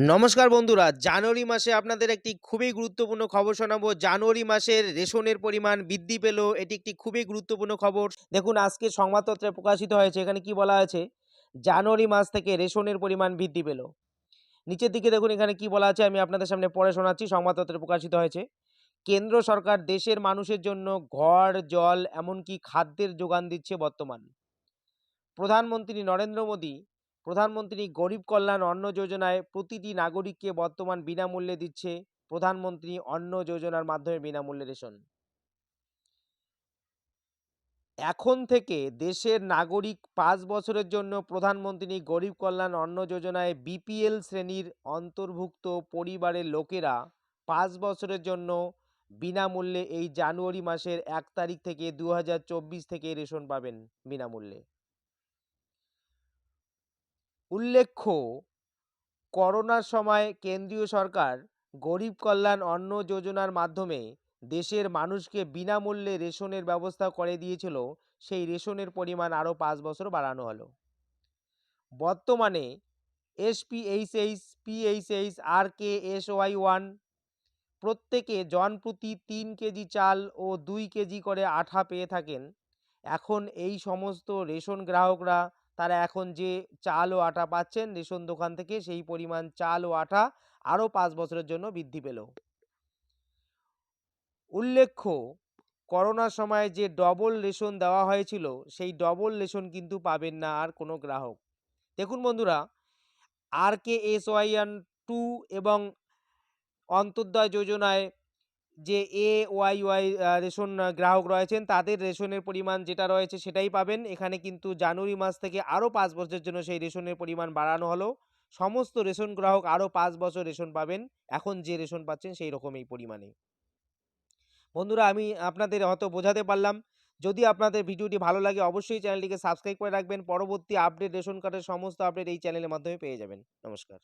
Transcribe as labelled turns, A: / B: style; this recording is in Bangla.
A: নমস্কার বন্ধুরা, জানুয়ারি মাসে আপনাদের একটি খুবই গুরুত্বপূর্ণ খবর শোনাবো। জানুয়ারি মাসের রেশনের পরিমাণ বৃদ্ধি পেল, এটি একটি খুবই গুরুত্বপূর্ণ খবর। দেখুন, আজকে সংবাদপত্রে প্রকাশিত হয়েছে, এখানে কি বলা আছে? জানুয়ারি মাস থেকে রেশনের পরিমাণ বৃদ্ধি পেল। নিচের দিকে দেখুন, এখানে কি বলা আছে, আমি আপনাদের সামনে পড়ে শোনাচ্ছি, সংবাদপত্রে প্রকাশিত হয়েছে। কেন্দ্র সরকার দেশের মানুষের জন্য ঘর, জল, এমনকি খাদ্যের যোগান দিচ্ছে বর্তমান। প্রধানমন্ত্রী নরেন্দ্র মোদী প্রধানমন্ত্রী গরিব কল্যাণ অন্ন যোজনায় প্রতিটি নাগরিককে বর্তমান বিনামূল্যে দিচ্ছে প্রধানমন্ত্রী অন্ন যোজনার মাধ্যমে বিনামূল্যে রেশন। এখন থেকে দেশের নাগরিক পাঁচ বছরের জন্য প্রধানমন্ত্রী গরিব কল্যাণ অন্ন যোজনায় বিপিএল শ্রেণির অন্তর্ভুক্ত পরিবারের লোকেরা পাঁচ বছরের জন্য বিনামূল্যে এই জানুয়ারি মাসের এক তারিখ থেকে দু হাজার চব্বিশ থেকে রেশন পাবেন বিনামূল্যে। উল্লেখ্য, করোনার সময় কেন্দ্রীয় সরকার গরিব কল্যাণ অন্ন যোজনার মাধ্যমে দেশের মানুষকে বিনামূল্যে রেশনের ব্যবস্থা করে দিয়েছিল। সেই রেশনের পরিমাণ আরও পাঁচ বছর বাড়ানো হলো। বর্তমানে SPHH, PHH, R K S Y one প্রত্যেকে জনপ্রতি তিন কেজি চাল ও দুই কেজি করে আঠা পেয়ে থাকেন। এখন এই সমস্ত রেশন গ্রাহকরা তারা এখন যে চাল ও আটা পাচ্ছেন, রেশন দোকান থেকে সেই পরিমাণ চাল ও আটা আরও পাঁচ বছরের জন্য বৃদ্ধি পেল। উল্লেখ্য, করোনার সময় যে ডবল রেশন দেওয়া হয়েছিল, সেই ডবল রেশন কিন্তু পাবেন না আর কোনো গ্রাহক। দেখুন বন্ধুরা, আর কে এস ওয়াইয়ান টু এবং অন্তর্দয় যোজনায় যে এ ওয়াই ওয়াই রেশন গ্রাহক রয়েছেন, তাদের রেশনের পরিমাণ যেটা রয়েছে সেটাই পাবেন। এখানে কিন্তু জানুয়ারি মাস থেকে আরও পাঁচ বছরের জন্য সেই রেশনের পরিমাণ বাড়ানো হলো। সমস্ত রেশন গ্রাহক আরও পাঁচ বছর রেশন পাবেন। এখন যে রেশন পাচ্ছেন সেই রকম এই পরিমাণে। বন্ধুরা, আমি আপনাদের হয়তো বোঝাতে পারলাম। যদি আপনাদের ভিডিওটি ভালো লাগে, অবশ্যই চ্যানেলটিকে সাবস্ক্রাইব করে রাখবেন। পরবর্তী আপডেট রেশন কার্ডের সমস্ত আপডেট এই চ্যানেলের মাধ্যমে পেয়ে যাবেন। নমস্কার।